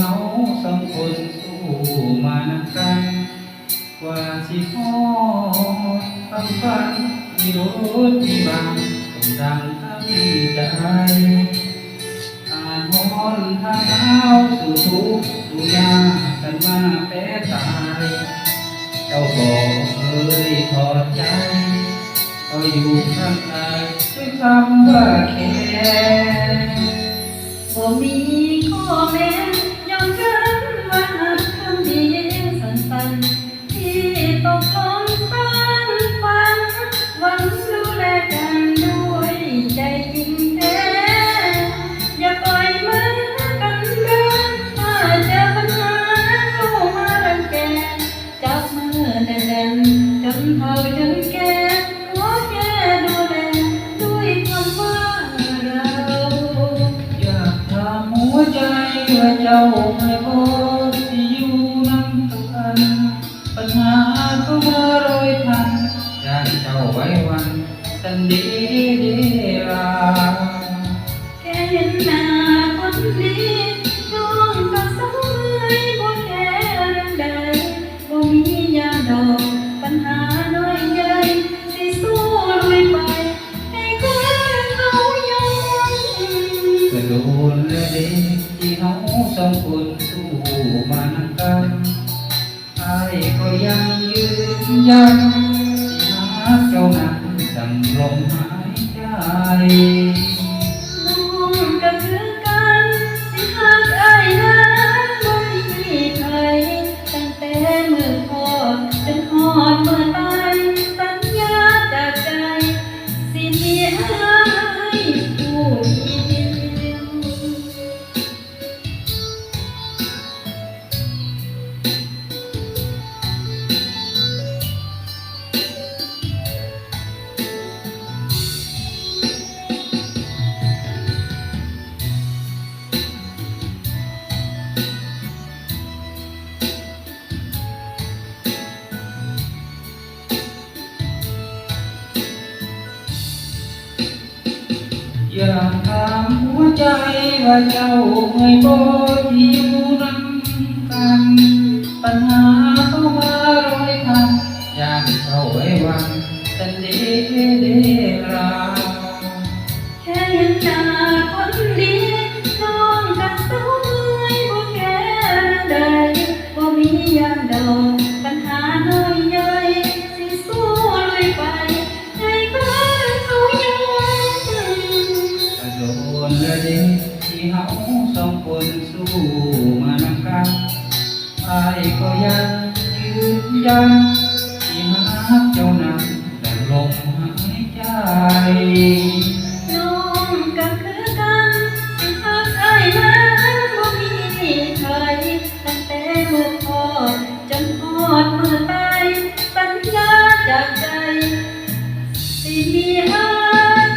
เฮาสองคนสู้มานำกันกว่าสิฮอดความฝันมีรถมีบางต้องดังตั้งใจอ่านฮอนทางเท้าสู่ทุกข์สู่ยากันมาแต่ตายเจ้าบอกเคยถอดใจก็อยู่ข้างกายด้วยคำว่าแค่บ่มีข้อแม้ โอ้ไม่บอที่อยู่น้ำกัน ปัญหาเข้ามาโรยพันอยากเจ้าไว้วัน สันดีเด คนสู้มานกันไอ้ก็ยังยืนยันที่หาเจ้านั้นดังลมหายใจ น้องก็คือ อยากถามหัวใจว่าเจ้าไม่บอกที่อยู่นำกัน ปัญหาเข้ามาร้อยพันอยากเข้าไว้วันแต่เดเดรา ยันที่หาเจ้านั้นดังลมหายใจ น้องก็คือกันสิหากอ้ายนั้นบ่มีใครตั้งแต่มือพอจนฮอดมือตายสัญญาจากใจ สิมีอ้าย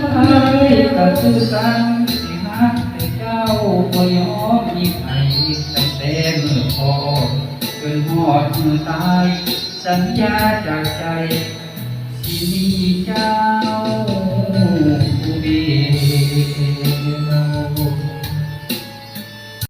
คนไอ้เดียว ก็คือกันที่ฮักแต่เจ้าก็ยอมมีใคร อดมือตาย สัญญาจากใจที่มีเจ้า